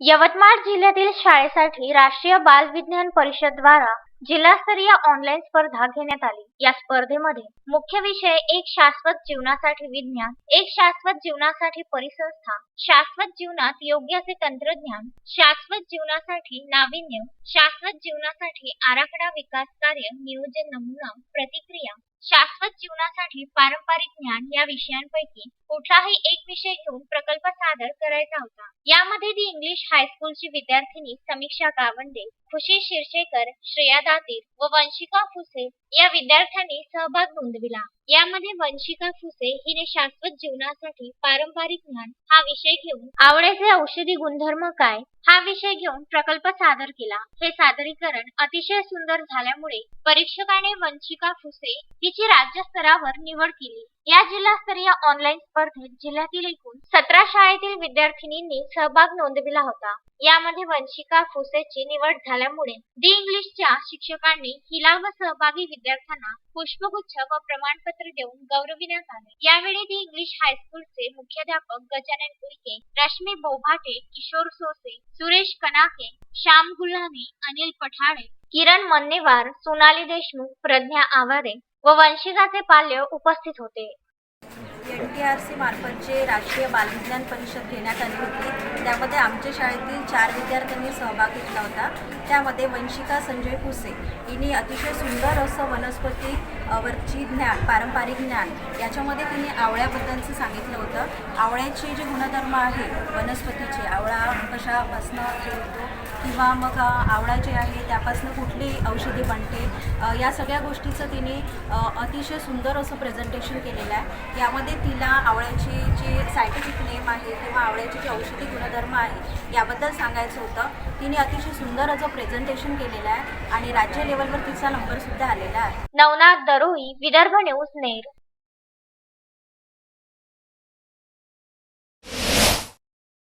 यवतमाळ जिल्ह्यातील शाळेसाठी राष्ट्रीय बाल विज्ञान परिषद द्वारा जिल्हास्तरीय ऑनलाईन स्पर्धा घेण्यात आली. या स्पर्धेमध्ये मुख्य विषय एक शाश्वत जीवनासाठी विज्ञान एक शाश्वत जीवनासाठी परिसंस्था शाश्वत जीवनात योग्य असे तंत्रज्ञान शाश्वत जीवनासाठी नाविन्य शाश्वत जीवनासाठी आराखडा विकास कार्य नियोजन नमुना प्रतिक्रिया शाश्वत जीवनासाठी पारंपरिक ज्ञान या विषयांपैकी कुठलाही एक विषय घेऊन प्रकल्प सादर करायचा होता. यामध्ये दी इंग्लिश हायस्कूलची विद्यार्थिनी समीक्षा गावंडे खुशी शिरशेकर श्रेया दातीर व वंशिका फुसे या विद्यार्थ्यांनी सहभाग नोंदविला. यामध्ये वंशिका फुसे हिने शाश्वत जीवनासाठी पारंपरिक ज्ञान हा विषय घेऊन आवळ्याचे औषधी गुणधर्म काय हा विषय घेऊन प्रकल्प सादर केला. हे सादरीकरण अतिशय सुंदर झाल्यामुळे परीक्षकाने वंशिका फुसे हिची राज्य स्तरावर निवड केली. या जिल्हास्तरीय ऑनलाईन स्पर्धेत जिल्ह्यातील एकूण सतरा शाळेतील विद्यार्थिनींनी सहभाग नोंदविला होता. यामध्ये वंशिका फुसेची निवड झाल्यामुळे दी इंग्लिशच्या शिक्षकांनी हिला व सहभागी विद्यार्थ्यांना पुष्पगुच्छ व प्रमाणपत्र देऊन गौरविण्यात आले. यावेळी दी इंग्लिश हायस्कूलचे मुख्याध्यापक गजानन उईके रश्मी बोभाटे किशोर सोसे सुरेश कनाके श्याम गुल्हाने अनिल पठाळे किरण मन्नेवार सोनाली देशमुख प्रज्ञा आवारे व वंशिकाचे पाल्य उपस्थित होते. एन टी आर सी मार्फत जे राष्ट्रीय बालविज्ञान परिषद घेण्यात आली होती त्यामध्ये आमच्या शाळेतील चार विद्यार्थ्यांनी सहभाग घेतला होता. त्यामध्ये वंशिका संजय फुसे. हिने अतिशय सुंदर असं वनस्पती वरची ज्ञान पारंपरिक ज्ञान याच्यामध्ये तिने आवळ्याबद्दलचं सांगितलं होतं. आवळ्याचे जे गुणधर्म आहे वनस्पतीचे आवळा कशापासनं किंवा मग आवळा जे आहे त्यापासनं कुठली औषधी बनते या सगळ्या गोष्टीचं तिने अतिशय सुंदर असं प्रेझेंटेशन केलेलं आहे. यामध्ये तिला आवळ्याची जी सायंटिफिक नेम आहे किंवा आवळ्याचे जे औषधी गुणधर्म आहे याबद्दल सांगायचं होतं. तिने अतिशय सुंदर असं प्रेझेंटेशन केलेलं आहे आणि राज्य लेवलवर तिचा नंबरसुद्धा आलेला आहे. नवनाथ दरोई विदर्भ न्यूज नेर.